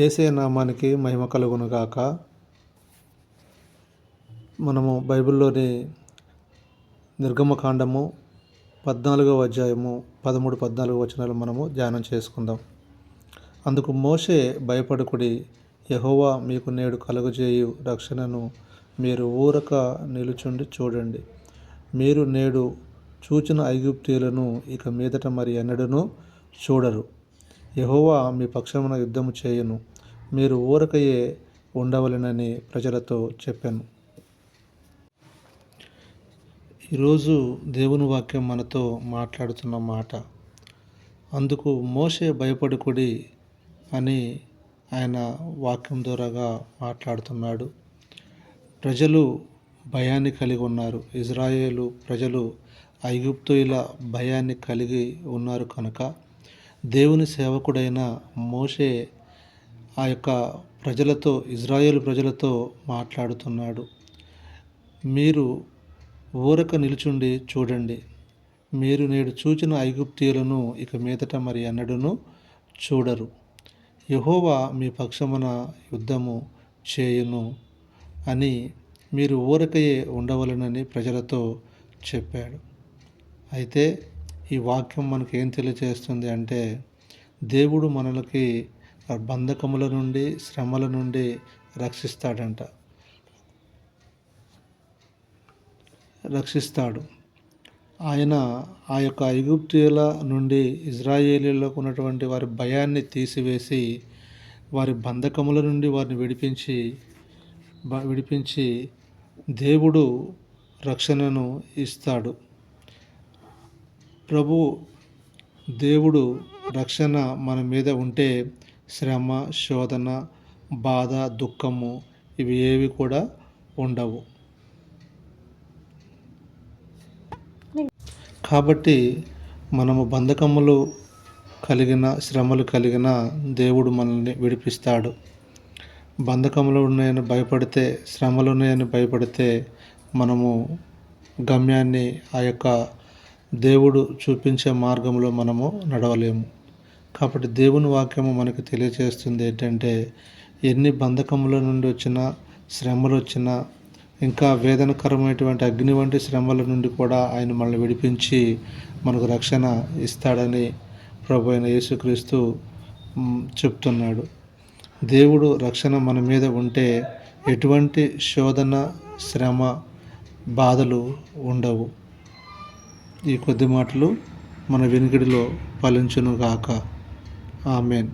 ఏసే నామానికి మహిమ కలుగునుగాక మనము బైబిల్లోని నిర్గమకాండము పద్నాలుగవ అధ్యాయము పదమూడు పద్నాలుగు వచనాలు మనము ధ్యానం చేసుకుందాం. అందుకు మోషే భయపడుకుడి యహోవా మీకు నేడు కలుగజేయు రక్షణను మీరు ఊరక నిలుచుండి చూడండి. మీరు నేడు చూచిన ఐగుప్తీయులను ఇక మీదట మరి ఎన్నడను చూడరు. యహోవా మీ పక్షమున యుద్ధము చేయను. మీరు ఊరకయే ఉండవలెనని ప్రజలతో చెప్పాను. ఈరోజు దేవుని వాక్యం మనతో మాట్లాడుతున్న మాట అందుకు మోసే భయపడుకుడి అని ఆయన వాక్యం ద్వారాగా మాట్లాడుతున్నాడు. ప్రజలు భయాన్ని కలిగి ఉన్నారు. ఇజ్రాయేలు ప్రజలు ఐగుప్తుల భయాన్ని కలిగి ఉన్నారు కనుక దేవుని సేవకుడైన మోషే ఆ యొక్క ప్రజలతో ఇజ్రాయేల్ ప్రజలతో మాట్లాడుతున్నాడు. మీరు ఊరక నిలుచుండి చూడండి. మీరు నేడు చూచిన ఐగుప్తీయులను ఇక మీదట మరి ఎన్నడను చూడరు. యహోవా మీ పక్షమున యుద్ధము చేయును అని మీరు ఊరకయే ఉండవలనని ప్రజలతో చెప్పాడు. అయితే ఈ వాక్యం మనకేం ఏం తెలియజేస్తుంది అంటే దేవుడు మనలకి బంధకముల నుండి శ్రమల నుండి రక్షిస్తాడంట. రక్షిస్తాడు. ఆయన ఆ యొక్క ఐగుప్తుల నుండి ఇజ్రాయేలీలకు ఉన్నటువంటి వారి భయాన్ని తీసివేసి వారి బంధకముల నుండి వారిని విడిపించి విడిపించి దేవుడు రక్షణను ఇస్తాడు. ప్రభు దేవుడు రక్షణ మన మీద ఉంటే శ్రమ శోధన బాధ దుఃఖము ఇవి ఏవి కూడా ఉండవు. కాబట్టి మనము బంధకములు కలిగిన శ్రమలు కలిగిన దేవుడు మనల్ని విడిపిస్తాడు. బంధకములు ఉన్నాయని భయపడితే శ్రమలు ఉన్నాయని భయపడితే మనము గమ్యాన్ని ఆ యొక్క దేవుడు చూపించే మార్గంలో మనము నడవలేము. కాబట్టి దేవుని వాక్యము మనకు తెలియజేస్తుంది ఏంటంటే ఎన్ని బంధకముల నుండి వచ్చినా శ్రమలు వచ్చినా ఇంకా వేదనకరమైనటువంటి అగ్ని వంటి శ్రమల నుండి కూడా ఆయన మనల్ని విడిపించి మనకు రక్షణ ఇస్తాడని ప్రభు అయిన యేసుక్రీస్తు చెప్తున్నాడు. దేవుడు రక్షణ మన మీద ఉంటే ఎటువంటి శోధన శ్రమ బాధలు ఉండవు. ఈ కొద్ది మాటలు మన వెనుకడిలో ఫలించునుగాక. ఆమెన్.